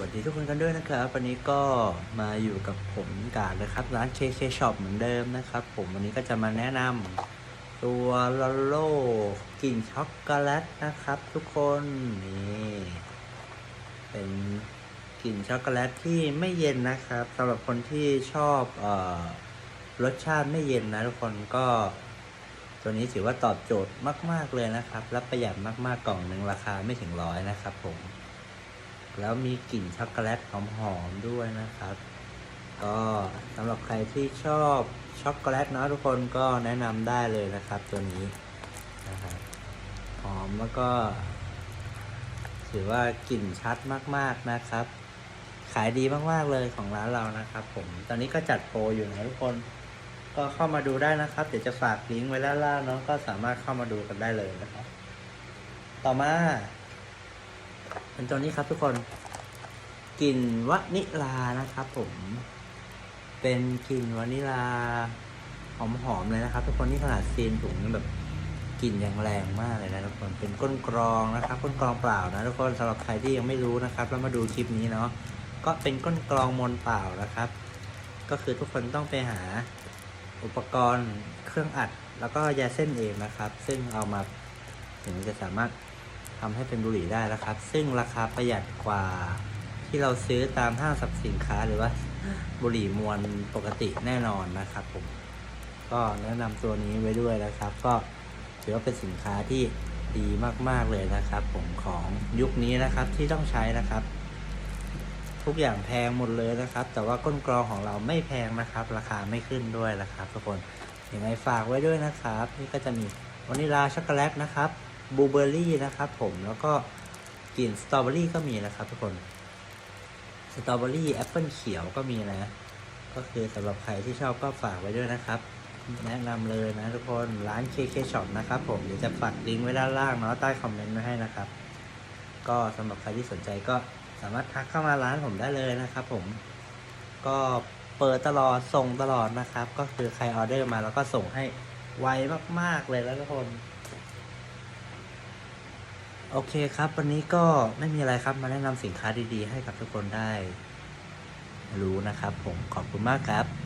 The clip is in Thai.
วัสดีทุกคนกันด้วยนะครับ วันนี้ก็มาอยู่กับผมกาดนะครับ ร้าน KK Shop เหมือนเดิมนะครับ ผมวันนี้ก็จะมาแนะนำตัวลอโลกลิ่นช็อกโกแลตนะครับ ทุกคนนี่เป็นกลิ่นช็อกโกแลตที่ไม่เย็นนะครับสำหรับคนที่ชอบออรสชาติไม่เย็นนะทุกคนก็ ตัวนี้ถือว่าตอบโจทย์มาก ๆเลยนะครับและประหยัดมากๆกล่องหนึ่งราคาไม่ถึงร้อยนะครับผม แล้วมีกลิ่นช็อกโกแลตหอมๆด้วยนะครับ ก็สำหรับใครที่ชอบช็อกโกแลตเนาะทุกคนก็แนะนำได้เลยนะครับตัวนี้นะครับหอมแล้วก็ ถือว่ากลิ่นชัดมากๆนะครับ ขายดีมากๆเลยของร้านเรานะครับ ผมตอนนี้ก็จัดโปรอยู่นะทุกคนก็เข้ามาดูได้นะครับ เดี๋ยวจะฝากลิงก์ไว้ด้านล่างเนาะก็สามารถเข้ามาดูกันได้เลยนะครับ ต่อมา เป็นตัวนี้ครับทุกคนกลิ่นวานิลานะครับผม เป็นกลิ่นวานิลาหอมๆเลยนะครับ ทุกคนนี่ขนาดซีนถุงนี่แบบกลิ่นยังแรงมากเลยนะทุกคนเป็นก้นกรองนะครับ ก้นกรองเปล่านะทุกคนสำหรับใครที่ยังไม่รู้นะครับแล้วมาดูคลิปนี้เนาะก็เป็นก้นกรองมนเปล่านะครับ ก็คือทุกคนต้องไปหาอุปกรณ์เครื่องอัด แล้วก็ยาเส้นเองนะครับ ซึ่งเอามาถึงจะสามารถ ทำให้เป็นบุหรี่ได้แล้วครับ ซึ่งราคาประหยัดกว่าที่เราซื้อตามห้างสรรพสินค้าหรือว่าบุหรี่มวลปกติแน่นอนนะครับผม ก็แนะนำตัวนี้ไว้ด้วยนะครับ ก็ถือว่าเป็นสินค้าที่ดีมาก ๆ เลยนะครับ ผมของยุคนี้นะครับที่ต้องใช้นะครับ ทุกอย่างแพงหมดเลยนะครับ แต่ว่าก้นกรองของเราไม่แพงนะครับ ราคาไม่ขึ้นด้วยนะครับ ทุกคนยังไงฝากไว้ด้วยนะครับ นี่ก็จะมีวานิลาช็อกโกแลตนะครับ บลูเบอร์รี่นะครับผมแล้วก็กลิ่นสตรอเบอรี่ก็มีนะครับทุกคนสตรอเบอรี่แอปเปิลเขียวก็มีนะ ก็คือสำหรับใครที่ชอบก็ฝากไว้ด้วยนะครับ แนะนำเลยนะทุกคนร้าน KK Shop นะครับผมเดี๋ยวจะฝากลิงก์ไว้ด้านล่างเนาะใต้คอมเมนต์ไว้ให้นะครับ ก็สำหรับใครที่สนใจก็สามารถทักเข้ามาร้านผมได้เลยนะครับผมก็เปิดตลอดส่งตลอดนะครับ ก็คือใครออเดอร์มาแล้วก็ส่งให้ไวมาก ๆ เลยแล้วทุกคน โอเคครับ วันนี้ก็ไม่มีอะไรครับมาแนะนำสินค้าดีๆ ให้กับทุกคนได้รู้นะครับ ผมขอบคุณมากครับ